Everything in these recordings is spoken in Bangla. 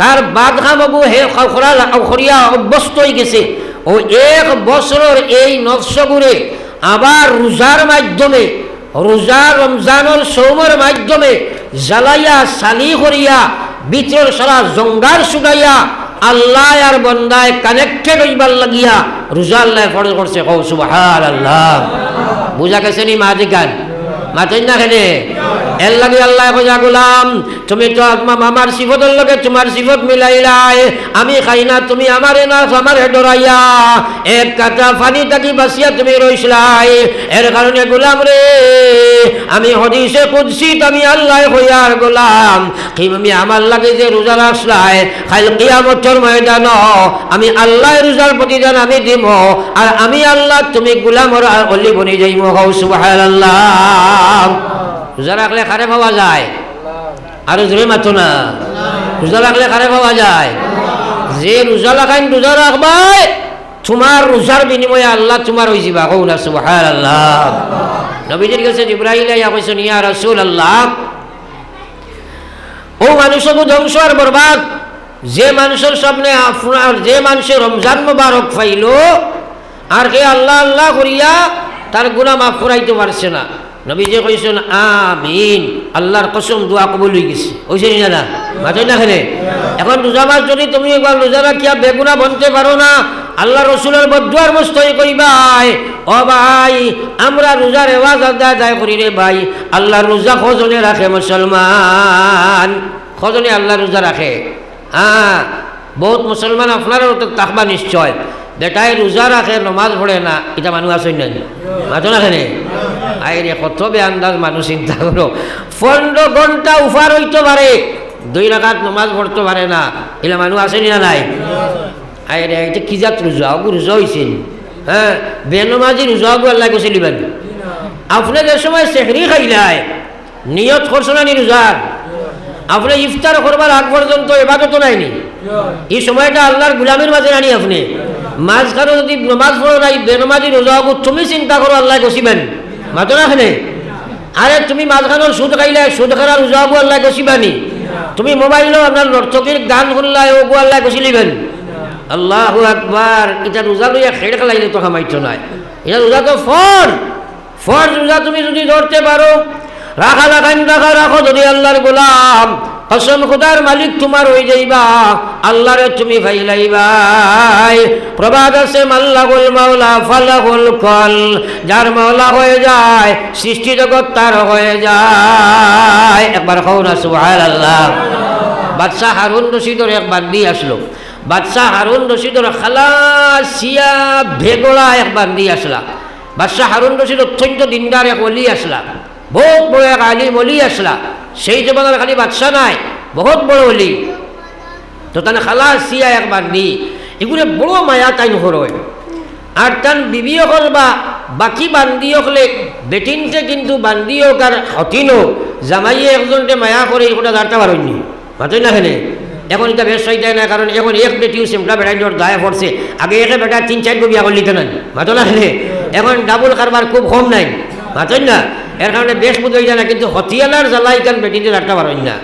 তার বাদঘা বাবু হে খরিয়া অভ্যস্ত হয়ে গেছে। ও এক বছরের এই নকশগুরে আবার রোজার মাধ্যমে, রোজা রমজানের সৌমের মাধ্যমে জ্বালাইয়া, সালি করিয়া বিচর সারা জঙ্গার শুকাইয়া আল্লাহ আর বন্দায় কানেক্টেড হইবার লাগিয়া রোজা আল্লাহ ফরজ করছে। কৌ সুবহান আল্লাহ বুঝা গেছে নি মাঝি গান? মাতেন না খেলে। এর লাগে আল্লাহ তুমি তো আমার লগে আমি খাই না, তুমি তুমি গুলাম আমি হদিসে কুদসিত আমি আল্লাহ গোলাম। লাগে যে রোজা রাখলাই ময়দান আমি আল্লাহ রোজার প্রতিদান আমি দিব আর আমি আল্লাহ, তুমি গুলামর অলি বনি যাইম। হৌ সুবহানাল্লাহ। রাখলে খারে পাওয়া যায়? আরও জোরে মাতো না। রোজা রাখলে খারে পাওয়া যায়? যে রোজা লাগাইন রোজা রাখবাই তোমার রোজার বিনিময়ে আল্লাহ তোমার হয়ে যাবা কৌ না সুবাহার আল্লাহ নবীজির কাছে জিব্রাহিল ইয়া কইছেন, ইয়া রাসূল আল্লাহ ও মানুষকে ধ্বংস আর বরবাদ। যে মানুষের সামনে আপনার, যে মানুষের রমজান মোবারক পাইল আর কে আল্লাহ আল্লাহ করিয়া তার গুণা মাফ করাইতে পারছে না। নবীজি কইছেন, আমিন। আল্লাহর কসম দোয়া কবুল হয়ে গেছে। হয়েছে না না মাথায় না খেলে? এখন রোজা যদি তুমি একবার রোজা রাখিয়া বেগুনা বনতে পারো না, আল্লাহ রসুলের বদুয়ার মস্তই কইবাই ও ভাই, আমরা রোজার এওয়াজ আদায় আদায় করি রে ভাই। আল্লাহ রোজা খজনে রাখে মুসলমান। খজনে আল্লাহ রোজা রাখে। হ্যাঁ বহুত মুসলমান আপনারও তো তাকবা নিশ্চয়। বেটাই রোজা রাখে নমাজ পড়ে না এটা মানুষ আছে না মাথো না? খেনে আইরে কত বে আন্দাজ মানুষ চিন্তা করো পনেরো ঘণ্টা উফার হইতে পারে দুই রাখাত নমাজ পড়তে পারে না এলা মানুষ আসেনি না নাই? আইরে এটা কি জাত রোজা ওগু রোজা হয়েছে হ্যাঁ বেনমাজি রোজা ওগু আল্লাহ গেছে লিবেন। আপনি যে সময় সেহরি খাইলাই নিয়ত করছ না নি রোজার আপনি ইফতার করবার আগ পর্যন্ত এবাদত নাইনি এই সময়টা আল্লাহর গুলামের মাঝে আনি আপনি। মাঝখানে যদি নমাজ পড়ো নাই, বেনমাজি রোজা হব তুমি চিন্তা করো, আল্লাহ গছিবেন মাতো না খানে আরে তুমি মাঝখানোর সুদ খাইলে, সুদ খারা রোজা হব আল্লাহ গছিবানি তুমি মোবাইলও আপনার নর্তকীর গান শুনলাই ওগু আল্লাহ গছিলিবেন আল্লাহ আকবার এটা রোজা লইয়া খেড় খেলাইলে তো খামাইতো নাই। এটা রোজা তো ফর ফর রোজা তুমি যদি ধরতে পারো রাখা রাখান রাখা রাখো যদি আল্লাহর গোলাম। কসম খুদার মালিক তোমার হয়ে যাইবা, আল্লাহরে তুমি ভাইলাইবাই প্রবাদ আছে মাল্লাহুল মাওলা ফালাহুল কল যার মাওলা হয়ে যায়, সৃষ্টি জগৎ তার হয়ে যায়। একবার হও না, সুবহানাল্লাহ। বাদশাহ হারুন রশিদর এক বান্দি আসলো। বাদশাহ হারুন রশিদর খালাসিয়া ভেগোড়া এক বান্দি আসলা। বাদশাহ হারুন রশিদ অত্যন্ত দিনদার এক অলি আসলা। বহুত বড় এক আলিম অলি আসলা। সেই জমানার খালি বাদশাহ নাই, বহুত বড় হলি তো তানে খালাসিয়া এক বান্দি এগুলো বড় মায়া তাই নহরয় আর তান বিবি হল বা বাকি বান্দি হলে বেটিনতে কিন্তু বান্দি হোক আর হতিনো। জামাইয়ে একজনকে মায়া করে এগুলো দাঁড়তে পারেননি মাতই না হেনে? এখন এটা বেশ হয়ে না কারণ এখন এক বেটিও সিমটা জোর গায়ে পড়ছে আগে একে বেটা তিন চার বিয়া করলি তো না মাতো না হেনে? এখন ডাবল কারবার খুব কম নাই। মাতই না? এর কারণে বেশ বোধ হয়ে যায় না, কিন্তু হতিয়ালার জ্বালাই কান বেটিতে দাঁড়তে পারেন না।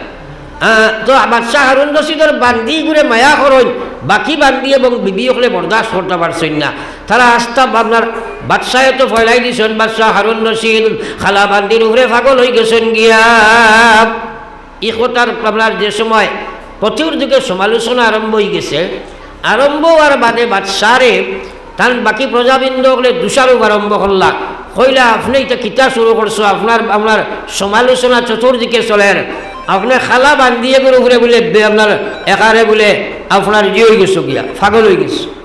তো বাদশাহ হারুন রশিদর বান্দি ঘুরে মায়া করইন বাকি বান্দি এবং বিবি হলে বরদাস্ত করতে পারছেন না। তারা আস্থা আপনার বাদশাহে তো ফয়লাই দিছেন, বাদশাহ হারুন রশিদ, খালা বান্দির উপরে পাগল হয়ে গেছেন গিয়া। ই কথার আপনার যে সময় চতুর্দিকে সমালোচনা আরম্ভ হয়ে গেছে, আরম্ভ আর বাদে বাদশারে তান বাকি প্রজাবৃন্দ হলে দুষারোপ আরম্ভ করলা কইলা, আপনি এটা কিতা শুরু করছ? আপনার আপনার সমালোচনা চতুর্দিকে চলেন আপনি খালা বান্ধিয়ে করে বলে, বে- আপনার একারে বলে, আপনার ইয়ে হয়ে গেছো গিয়া ফাগল হয়ে গেছে।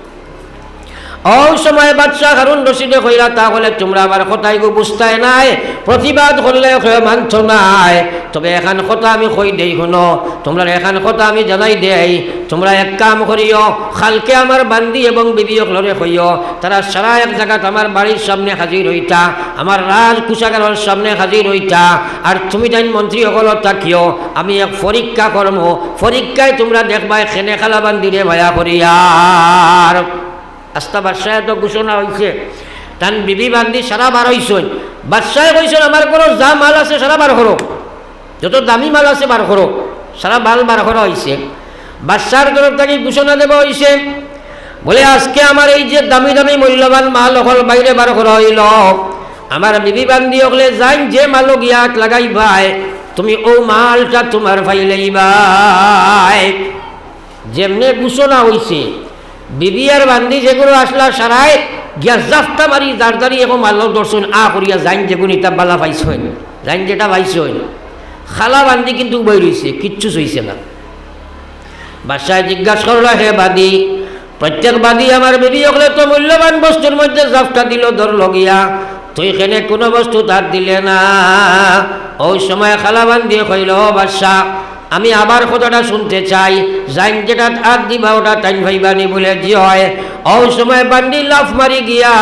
ওই সময় বাদশাহ হারুন রশিদে কইলা তাহলে তোমরা আমার কথাই গো বুঝতাই নাই, প্রতিবাদ করলে মানছ নাই। তবে এখান কথা আমি কই দেই শুনো, তোমরা এখান কথা আমি জানাই দেই। তোমরা এক কাম করিও, খালকে আমার বান্দি এবং বিবি লড়ে কইও, তারা সারা এক জায়গাত আমার বাড়ির সামনে হাজির হইতা, আমার রাজ কুশাগারের সামনে হাজির হইতা। আর তুমি তাই মন্ত্রী সকলত থাকিও, আমি এক পরীক্ষা কর্ম পরীক্ষায় তোমরা দেখবাই খেনে খালা বান্দিরে ভায়া করিয়ার। আস্তা বাদশাহ তো ঘোষণা হয়েছে তান বিবি বান্ধি সারা বার হয়েছেন বাদশাহ কইছেন, আমার কোনো যা মাল আছে সারা বার করো যত দামি মাল আছে বার করো সারা মাল বার করা হয়েছে বাদশার তরফ থেকে ঘোষণা দেওয়া হয়েছে বলে, আজকে আমার এই যে দামি দামি, মূল্যবান মাল হল বাইরে বার করা হইল। আমার বিবি বান্ধি হলে যাই যে মালো গিয়াত লাগাই ভাই। তুমি ও মালটা তোমার ফাইলেই ভাই। যেমনে ঘোষণা হইছে বিবি আর বান্দি যেগুলো আসলা সারাই গিয়া জাফটা মারি দাঁড়িয়ে এখন মাল্য দর্শন আ করিয়া যাইন যেগুলো ইতা বালা পাইছ পাইছেন যাইন যেটা পাইছ পাইছেন খালা বান্দি কিন্তু বই রইছে কিচ্ছু চইছে না। বাসায় জিজ্ঞাসা করল হে বাদি প্রত্যেক বাদী আমার বিবি হলে তো মূল্যবান বস্তুর মধ্যে জাফটা দিল ধর লগিয়া। তুই এখানে কোনো বস্তু তার দিলে না? ওই সময় খালা কইল ও বাদশাহ আমি আবার কথাটা শুনতে চাই। যাইন যেটা থাক দিবা, ওটা টাইম ভাইবানি বলে যে হয়। অল সময় বান্ডি লাফ মারি গিয়া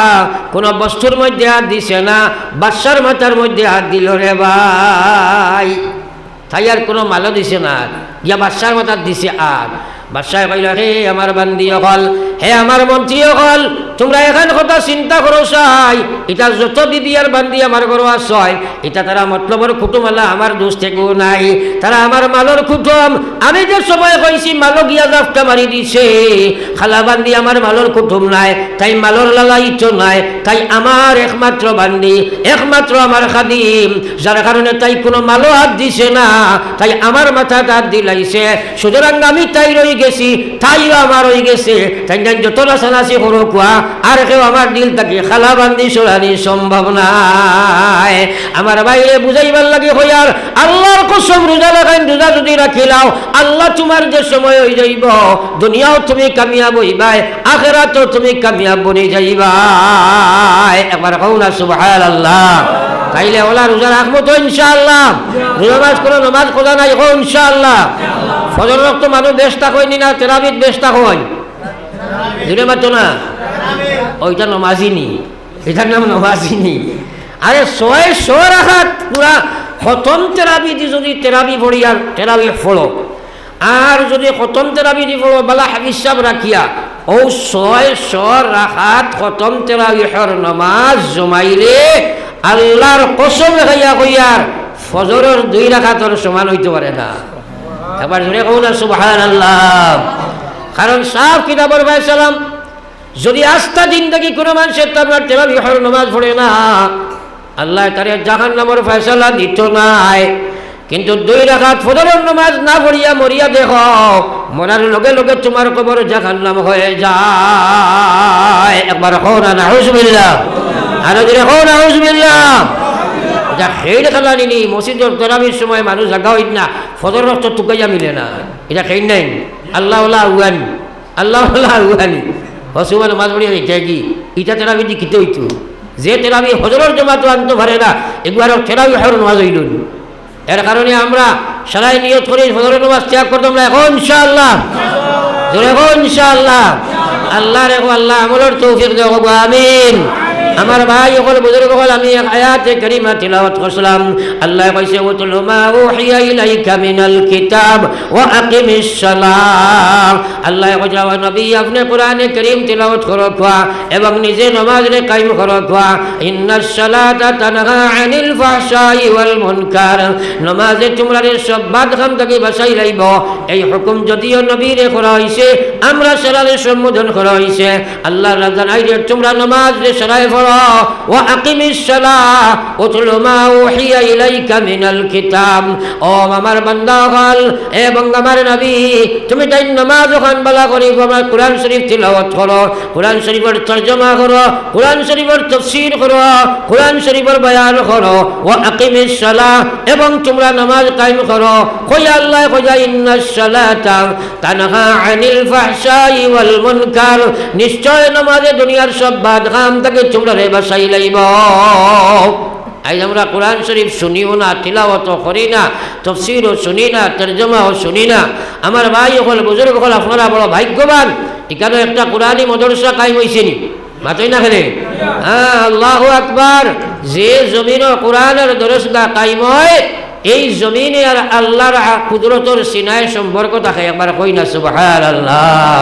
কোন বস্তুর মধ্যে হাত দিছে না বাচ্চার মাথার মধ্যে হাত দিল রে ভাই। তাই আর কোনো মালও দিছে না। গিয়া বাচ্চার মাথার দিছে আর। বাদশাহ কইল, হে আমার বান্দি অকল হে আমার মন্ত্রী অকল তোমরা এখান কথা চিন্তা করো চাই এটা যত বিবি আর বান্দি আমার ঘর আসয় এটা তারা মতলবর কুটুমালা আমার দোষ থেকেও নাই। তারা আমার মালর কুটুম। আমি যে সময় কইছি মালো গিয়া জাফটা মারি দিছে। খালা বান্দি আমার মালর কুটুম নাই, তাই মালর লালাইতো নাই, তাই আমার একমাত্র বান্দি একমাত্র আমার খাদিম। যার কারণে তাই কোনো মালো হাত দিছে না, তাই আমার মাথা হাত দিলাইছে। সুতরাং আমি তাই রই গেছি তাইও আমার হয়ে গেছে। তাই যত নাচানাচি করো কোয়া আর কেউ আমার দিল তাকে খালা বান্দি সরানি সম্ভব নাই। আমার বাইরে বুঝাইবার লাগে হইয়ার আল্লাহর কসম রোজা লাগাইন রোজা যদি রাখিলাও আল্লাহ তোমার যে সময় হয়ে যাইব, দুনিয়াও তুমি কামিয়াব হইবাই আখেরাতেও তুমি কামিয়াব বনে যাইবাই। একবার কও না সুবহান আল্লাহ তাইলে ওলা রোজা রাখব তো ইনশাআল্লাহ। রোজা মাস কোনো নমাজ খোঁজা নাই হো ইনশাআল্লাহ। ফজর রক্ত মানুষ বেশটা হয়নি না তেরাবিদ বেশটা হয় জুড়ে মাত্র না? ওইটা নমাজিনি। এটার নাম নমাজিনি। আরে ছয় ছয় রাখাত পুরা খতম তেরাবি দি যদি তেরাবি পড়ি আর তেরাবি ফলো। আর যদি খতম তেরাবি দি ফলো, বালা হিসাব রাখিয়া, ও ছয় ছয় রাখাত খতম তেরাবিহর নমাজ জমাইলে আল্লাহর কসম খাইয়া কইয়ার ফজরের দুই রাখাতর সমান হইতে পারে না। একবার জোরে কৌ না সুবহান আল্লাহ কারণ সাফ কিতাবর ভাই সালাম, যদি আস্থা দিন জিন্দগি কোনো মানুষের তার তেরাবি হর নমাজ পড়ে না, আল্লাহ তারে জাহান নামর ফয়সলা দিত নাই। কিন্তু দুই রাখাত ফজরের নমাজ না পড়িয়া মরিয়া দেখ মরার লগে লগে তোমার কবর জাহান নাম হয়ে যায়। একবার হো না, নাউজুবিল্লাহ। আরও যদি হো নাউজুবিল্লাহ। এটা খেয়ে খেলা নিনি মসজিদের তরাবির সময় মানুষ জাগা হইত না, ফজর রক্ত টুকাইয়া মিলে না। এটা খেয়ে নাই আল্লাহ আউয়ানি আল্লাহ আউয়ানি হসুমান মাছ পড়িয়া এটা কি? ইটা তেরাবি দি কিতে হইতো? যে তেরাবি হজরের জমাতো আনতে পারে না, একবার তেরাবি হর নামাজ হইল এর কারণে আমরা সারাই নিয়ত করি হজরের নামাজ ত্যাগ করতাম না এখন ইনশাআল্লাহ। এখন ইনশাআল্লাহ। আল্লাহ রেখো আল্লাহ আমলের তৌফিক দেওয়া আমিন। আমার ভাই সকল বুজুর্গ হল আমি এক আয়াতে করিমা তিলাওয়াত করছিলাম। আল্লাহ কইছে, উতলু মা উহিয়া ইলাইকা মিনাল কিতাব ওয়া আকিমিস সালাম আল্লাহ কইছে, ও নবী, আপনি কোরআনে করিম তিলাওয়াত করো, খোয়া, এবং নিজে নামাজ রে কায়েম করো, খোয়া। ইন্নাস সালাতা তানহা আনিল ফাহশাই ওয়াল মুনকার। নামাজে তোমরা রে সব বাদ খাম থেকে বাঁচাই লাইব, এই হুকুম যদিও নবীরে করা হইছে, আমরা সারারে সম্বোধন করা হইছে। আল্লাহ রাজান আইরে তোমরা নামাজ রে সরাই পড়ো আমার বান্দা হল এবং আমার নবী, তুমি তাই নমাজ ওখান বলা করি আমার কোরআন শরীফ তিলাওয়াত করো, কোরআন শরীফের তর্জমা করো, কোরআন শরীফের তফসির করো, কোরআন শরীফের বয়ান করো ও আকিমিস সালাহ, এবং তোমরা নামাজ কায়েম করো। কই আল্লাহ কইয়া সালাতা তানহা আনিল ফাহশাই ওয়াল মুনকার। নিশ্চয় নামাজে দুনিয়ার সব বাদ কাম থেকে তোমরা রে বাসাই লাইব। আজ আমরা কোরআন শরীফ শুনিও না, তিলাওয়াত করি না তফসিরও শুনি না, তর্জমাও শুনি না। আমার ভাই হল বুজুর্গ হল আপনারা বড় ভাগ্যবান। এখানে একটা কোরআনই মদরসা কায়েম হয়েছে নি। মাতই না খেলে? হ্যাঁ আল্লাহ আকবার। যে জমিন কোরআনের দরসগা কায়েম হয়, এই জমিনে আর আল্লাহর কুদরতর সিনায় সম্পর্ক থাকে একবার কই না সুবহান আল্লাহ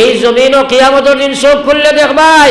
এই জমিনও কিয়ামতের দিন চোখ খুললে দেখবাই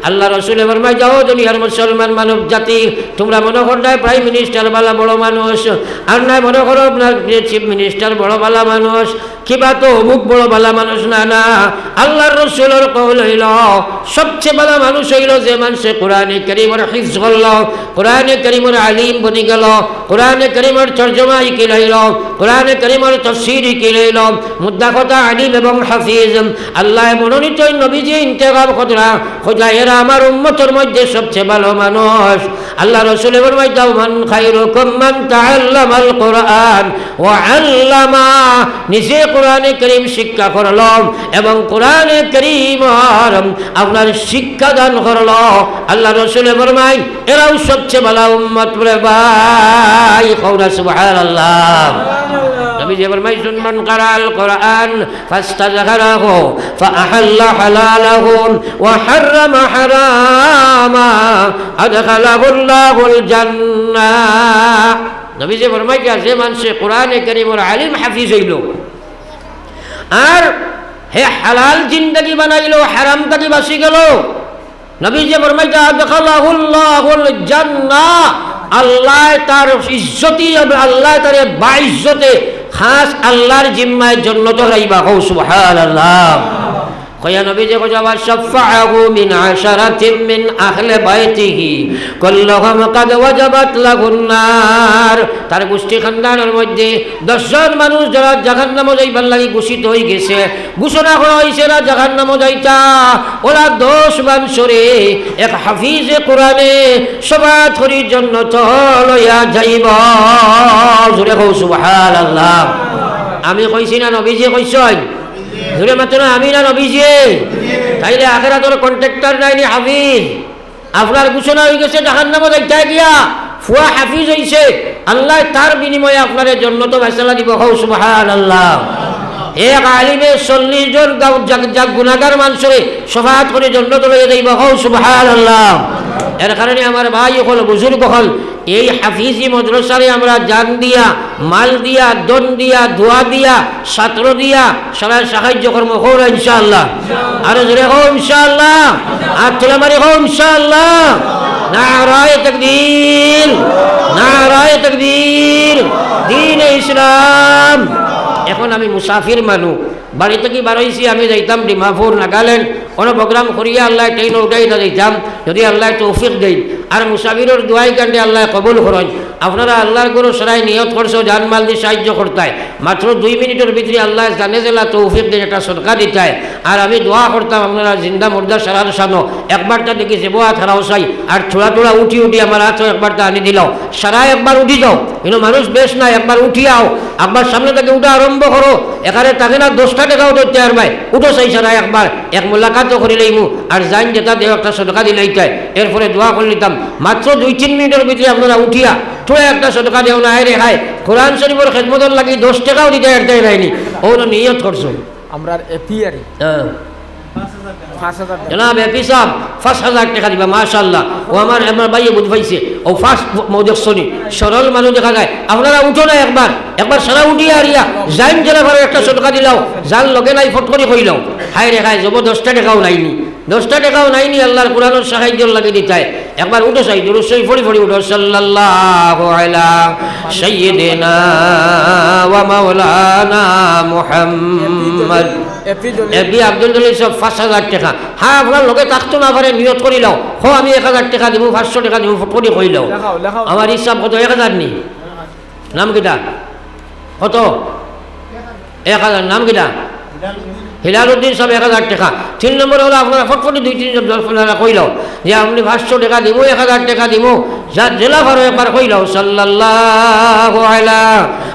আল্লাহ রসুল ফরমাই যাও, দুনিয়ার মুসলমান মানব জাতি। তোমরা মনে করলে প্রাইম মিনিস্টার বালা বড় মানুষ। আর নাই মনে করো আপনার চিফ মিনিস্টার বড় বালা মানুষ। কিবা তো অমুক বড় বালা মানুষ না না। আল্লাহর রসুলের কৌল হইল, সবচেয়ে ভালো মানুষ হইল যে মানুষে কোরআনে করিমর হিফজ করল, কোরআনে করিমর আলিম বনি গেল, কোরআনে করিমর তর্জমা ইকিল হইল কোরআনে করিমর তফসির ইকিল হইল মুদ্দা কথা আলিম এবং হাফিজ। আল্লাহ মনোনীত নবীজি ইন্তেকাম খোঁজরা খোঁজরা এরা আমার উম্মতর মধ্যে সবচেয়ে ভালো মানুষ। আল্লাহ রসুল এবার মান খাইরুকুম মান কোরআন ওয়া আল্লামা। নিজে কোরআনে করিম শিক্ষা করল এবং কোরআনে করিম আপনার শিক্ষা দান করল। আল্লাহ রসুলে ফরমাই এরাও সবচেয়ে ভালো উম্মত বলে ভাই। কৌরা সুবহানাল্লাহ। নবী যে ফরমাই সুনমান কারাল কোরআন ফাস্তাযকারাহু ফাআহাল্লা হালালাহু, ওয়া হাররামা হারামা আদখালাহু আল্লাহুল জান্নাহ নবী যে ফরমাই যে মানুষে কোরআনে করিমর আলিম হাফিজ হইল, আর হে হালাল জিন্দগি বানাইলো, হারাম তাকে বাসি গেল, নবী যে ফরমাইতা আদখালাহুল্লাহুল জান্নাহ আল্লাহ তার ইজ্জতি, আল্লাহ তার বাইজ্জতে খাস আল্লাহর জিম্মায় জন্নত রাইবা হৌ সুবহানাল্লাহ। তার গোষ্ঠী খানদানের মধ্যে দশজন মানুষ যারা জাহান্নামে যাইবার লাগি ঘোষিত হয়ে গেছে, ঘোষণা করা হয়েছে না জাহান্নামে যাইতা, ওরা দশ মানুষরে এক হাফিজে কোরআনে সবাত করির জন্য তো লইয়া যাইব। আমি কইছি না, নবীজি কইছেন ধরে মাত্র আমি না নবীজি? তাইলে আখেরা তোর কন্ট্রাক্টর নাইনি হাফিজ। আপনার ঘোষণা হয়ে গেছে জাহান নামে দেখায় গিয়া ফুয়া হাফিজ হইছে। আল্লাহ তার বিনিময়ে আপনার জন্য তো ফেসলা দিব। হৌ সুবাহান আল্লাহ এক আলিমে চল্লিশ জন গুণাগার মানুষরে সফাত করে জন্য তো লইয়া যাইব। হৌ সুবাহান আল্লাহ এর কারণে আমার ভাই হল বুজুর্গ হল। এই হাফিজি মদ্রসারে আমরা জান দিয়া, মাল দিয়া দন দিয়া, ধোয়া দিয়া ছাত্র দিয়া সবাই সাহায্য কর্ম হোক ইনশাআল্লাহ। আরও জোরে হোক ইনশাআল্লাহ। আর তোলা মারি হোক ইনশাআল্লাহ। নারায় তকবীর নারায় তকবীর দিন ইসলাম। এখন আমি মুসাফির মানুষ বাড়ি থেকে বারোইছি আমি যাইতাম ডিমাপুর, নাগাল্যান্ড। কোনো প্রোগ্রাম করিয়া আল্লাহ ট্রেন উঠাই না যাইতাম যদি আল্লাহ তৌফিক দেই। আর মুসাফিরের দোয়াই কাণ্ডে আল্লাহ কবুল করেন। আপনারা আল্লাহর গুরু সরাই নিয়ত করছ, জানমাল দিয়ে সাহায্য করতায়। মাত্র দুই মিনিটের ভিতরে আল্লাহ জানে জেলা তৌফিক দিন, একটা সরকার দিতায়। আর আমি দোয়া করতাম, আপনারা জিন্দা মুর্দা সারার সানো। একবারটা দেখি যে বোয়া ছাড়াও চাই আর থোড়া থোড়া উঠি উঠি আমার হাত একবারটা আনি দিলাও সারা একবার উঠি যাও। কিন্তু মানুষ বেশ না, একবার উঠিয়াও। একবার সামনে থেকে উঠা আরম্ভ করো। এখানে তাকে না দশটা টাকাও ধরতে আর ভাই। উঠো চাইছে সারা একবার। এক মোলাকাতও করে লইমু। আর যাইন যেটা দেও একটা সদকা দিলাইতাই এরপরে দোয়া করে নিতাম। মাত্র দুই তিন মিনিটের ভিতরে আপনারা উঠিয়া থোড়া একটা সদকা দেও না রে হায়। কোরআন শরীফের খেদমতর লাগি দশ টাকাও দিতে এরতে নাইনি ও নিয়ত করছ। আমরা এপিয়ারি। হ্যাঁ। টাকা। জনাব এপি সাহেব পাঁচ হাজার টাকা দিবা ও আমার আমার ভাইয়ে পাইছে। ও ফার্স্ট সরল মানুষ দেখা যায়। আপনারা উঠো না একবার। একবার সারা উঠিয়া আরিয়া। যাইম জেলা ভাড়া একটা সটকা দিলাও যার লগে নাই, ফট করে কইলাও হায় রে খাই যাব দশটা টাকাও নাইনি। দশটা টাকাও নাইনি, আল্লাহর কোরআনের সাহায্য লাগে দিতায়। একবার উঠো চাই দুরুসই ফড়ি ফড়ি উঠো। সাল্লাল্লাহু আলা সাইয়্যিদিনা ওয়া মাওলানা মুহাম্মদ। এবি আব্দুল জলিল সব পাঁচ হাজার টাকা। হ্যাঁ আপনার লগে থাকতো না পারে নিয়ত করি লও। হো আমি এক হাজার টাকা দিব পাঁচশো টাকা দিব ফটো কই লও। আমার হিসাব কত? এক হাজার নি? নাম কিটা? কত? এক হাজার নাম কিটা? হিলালুদ্দিন সব এক হাজার টাকা। তিন নম্বর হলো আপনারা ফটফটি দুই, তিন আপনারা কইল যে আপনি পাঁচশো টাকা দিব এক হাজার টাকা দিব যার জেলা ভারো একবার কইল সাল্লাল্লাহু আলা।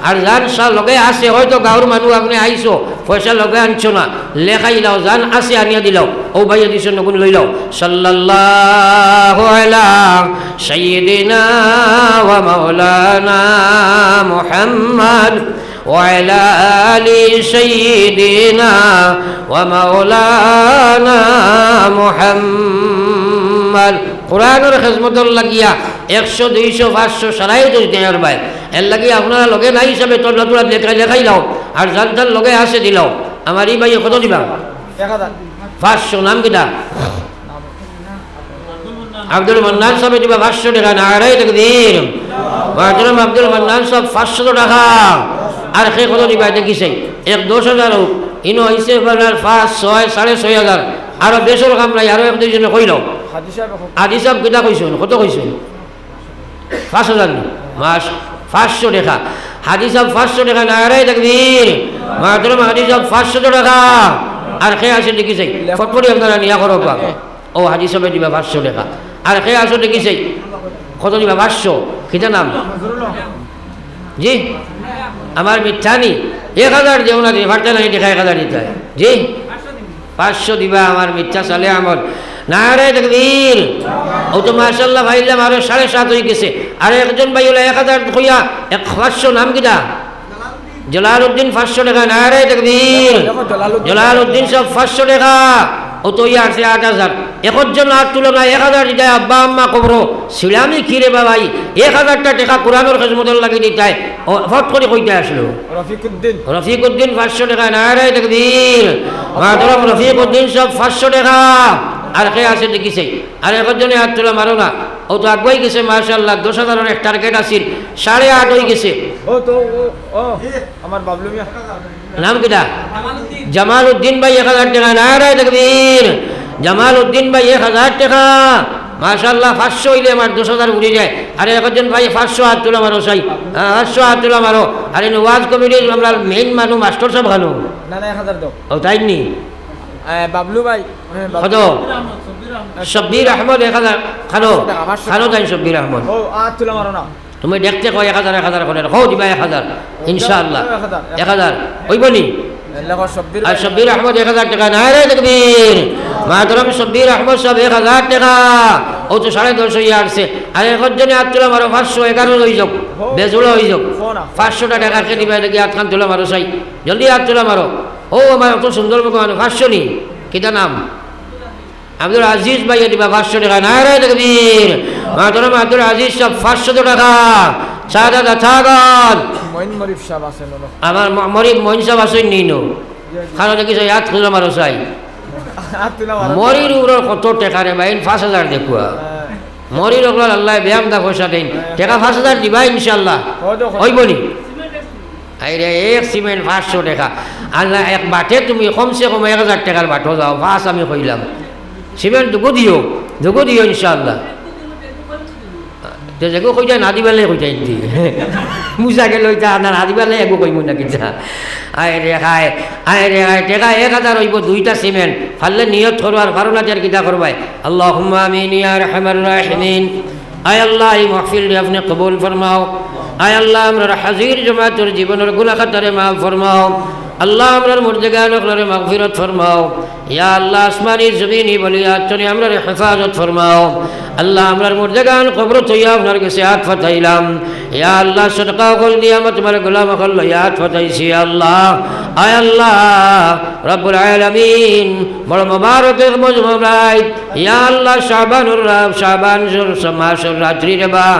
আর যার সা লগে আছে, হয়তো গাঁর মানুষ আপনি আইছো, পয়সা লগে আনছো না লেখাই লাও যান আছে আনিয়া দিলাও, ও ভাইয়া দিছ নগুন লই লাও ওয়া মাওলানা মুহাম্মদ। وعلى آل سيدنا ومولانا محمد কোরআনের খেজমত লাগিয়া একশো দুইশো পাঁচশো সারাই যদি দেওয়ার ভাই এর লাগি আপনারা লগে নাই হিসাবে তোর নতুন লেখাই লেখাই লাও আর যার যার লগে আছে দিলাও আমার এই ভাই কত দিবা এক হাজার পাঁচশো নাম কিটা আব্দুল মান্নান সাহেব দিবা পাঁচশো টাকা না আড়াই টাকা দিন মাহতরম আব্দুল মান্নান সাহেব পাঁচশো টাকা আর সেই কত দিবা দেখিছে। এক দশ হাজার হোক, ইনো হয়েছে পাঁচ, ছয় সাড়ে ছয় হাজার আরও বেসর কাম নাই আরও এক দুইজনে কইল আদি সাহেব কিটা কইছেন কত কইছেন পাঁচ হাজার মাস পাঁচশো টাকা। হাদি সাহেব পাঁচশো টাকা না আড়াই থাকবির মাহতরম হাদি সাহেব পাঁচশো টাকা। আর সে আছে দেখিছে, ফটফটি আপনারা নিয়া করো ও হাজি সাহেব দিবা পাঁচশো টাকা। আর সে আছে দেখিছে, কত দিবা পাঁচশো? কিটা নাম? জি? আমার মিথ্যা নি এক হাজার দেও না ভাড়তে নাই দেখা এক হাজার দিতে হয়। জি? পাঁচশো দিবা আমার মিথ্যা চালে আমার না রে দেখবীর ও তো মার্শাল্লাহ ভাইলাম আরও সাড়ে সাত হয়ে গেছে। আর একজন ভাই হলো এক হাজার কইয়া এক পাঁচশো নাম কিটা জলাল উদ্দিন পাঁচশো টাকা। না রে দেখবীর। জলাল উদ্দিন সব পাঁচশো টাকা। ইয়ে আছে আট হাজার। একজন আর তুলনায় এক হাজার দিতায় আব্বা আম্মা কবর। শিলামি খিরে বাবাই? এক হাজারটা টাকা কোরআনের খেজমতল লাগি দিতায় ফট করে কইতে আসলো। রফিকুদ্দিন। রফিকুদ্দিন পাঁচশো টাকা নারায় দেখদিন মাতরম রফিকুদ্দিন সব পাঁচশো টাকা। আর কে আছে দেখিছে? আর একজনে হাত তোলা মারো না। ও তো আগুয়াই গেছে মার্শাল্লাহ দশ হাজারের এক টার্গেট আছিল। সাড়ে আট হয়ে গেছে। ও তো ও ও আমার নাম কিটা? জামাল উদ্দিন ভাই এক হাজার টাকা। নারায় দেখবীর জামাল উদ্দিন ভাই এক হাজার টাকা। মাশাল্লাহ পাঁচশো হইলে আমার দশ হাজার উড়ে যায়। আরে একজন ভাই পাঁচশো হাত তোলা মারো সাই। পাঁচশো হাত তোলা মারো। আরে ওয়াজ কমিটির আমরা মেইন মানুষ মাস্টার সব ভালো। না না এক হাজার দাও। ও তাই নি? এ, বাবলু ভাই কত শব্বির আহমদ এক হাজার খানো খানো তাই শব্বির আহমদ আর তুমি দেখতে কয় এক হাজার এক হাজার করে হো দিবা এক হাজার ইনশাআল্লাহ। এক হাজার, ওইব নি? আর শব্বির আহমদ এক হাজার টাকা না রে দেখবির মাতরম শব্বির আহমদ সব এক হাজার টাকা। ও তো সাড়ে আসছে। আর একজনে হাত তোলা মারো পাঁচশো এগারো হয়ে বেজুড়ো হয়ে পাঁচশোটা টাকা কে দিবা তোলা মারো চাই জলদি তোলা মারো। ও আমার অত সুন্দর পাঁচশো নি। কিটা নাম? আব্দুল আজিজ ভাইয়া দিবা পাঁচশো টাকা না রে দেখবির মাতরম আব্দুল আজিজ সব পাঁচশো টাকা। মইন সাহেব নিনো খানো চাই। মরির উপর কত টেকা রে পাঁচ হাজার দেখুয়া মরির ওগুলো আল্লাহ ব্যায়াম দা পয়সা দিন টেকা পাঁচ হাজার দিবা ইনশাল্লাহ বলি আরে এক সিমেন্ট পাঁচশো টাকা। আল্লাহ এক বাটে তুমি কমসে কম এক হাজার টাকার বাটো যাও। পাঁচ আমি কইলাম সিমেন্ট দুগো দিও দুগো দিও ইনশাল্লাহ তো যেগো কইতা না দিবালে কইতা ইন্দি মুজাকে লইতা না না দিবালে এগো কইমু না কিতা আয় রে খায় আয় রে খায় টেকা এক হাজার হইব দুইটা সিমেন্ট ফাললে নিয়ত আর বারো হাজার কিতা করবাই আল্লাহ আমিন ইয়া রহমান রাহিমিন আয় আল্লাহ এই মহফিল আপনি কবুল ফরমাও আয় আল্লাহ আমরা হাজির জমাতের জীবনের গুনা খাতারে মাফ ফরমাও আল্লাহ আমরার মুর্দেগান ওগুলোরে মাগফিরত ফরমাও। ইয়া আল্লাহ আসমানি জমিনি বলি আচনি আমরার হেফাজত ফরমাও। আল্লাহ আমরার মুর্দেগান কবর তৈয়া আপনার কাছে হাত ফাতাইলাম ইয়া আল্লাহ সদকা কল দিয়ে আমার তোমার গোলাম কল হাত ফাতাইছি আল্লাহ। আয় আল্লাহ, রব্বুল আলামিন, বড় মোবারক এক মজমুম রাইত। ইয়া আল্লাহ শাবানুর রাব, শাবান মাসুর রাত্রি রে বা।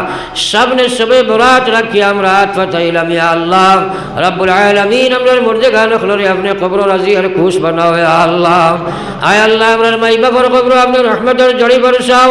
সবনে সবে বরাত রাখি আমরা হাত ফাতাইলাম ইয়া আল্লাহ। রব্বুল আলামিন, আমরার আপনি কবর রাজি আর খুশ বানাও আল্লাহ। আয় আল্লাহ আমরার মাই বাবার কবর, আপনার রহমতের জড়ি বরসাও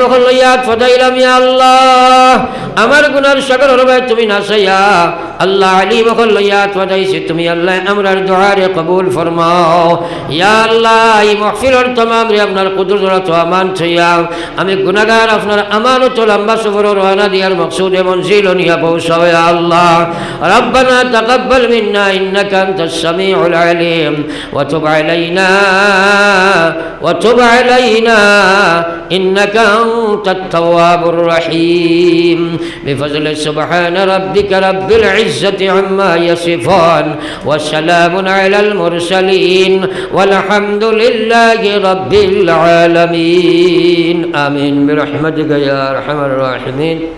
বকল ইয়াত ফদাইলাম ইয়া আল্লাহ আমার গুনার সাগর হবে তুমি না সাইয়া আল্লাহ আলী মকল লইয়াত বাজাইছে তুমি আল্লাহ আমরার দোয়ারে কবুল ফরমাও ইয়া আল্লাহ এই মহফিলর তমাম রে আপনার কুদুর তো আমান ছইয়াও আমি গুনাগার আপনার আমানত লম্বা সফর রওনা দিয়ার মকসুদে মনজিল নিয়া পৌঁছাও ইয়া আল্লাহ ربنا تقبل منا إنك أنت السميع العليم وتب علينا وتب علينا إنك أنت التواب الرحيم. بفضل سبحان ربك رب العزة عما يصفون وسلام على المرسلين والحمد لله رب العالمين. آمين. برحمتك يا أرحم الراحمين.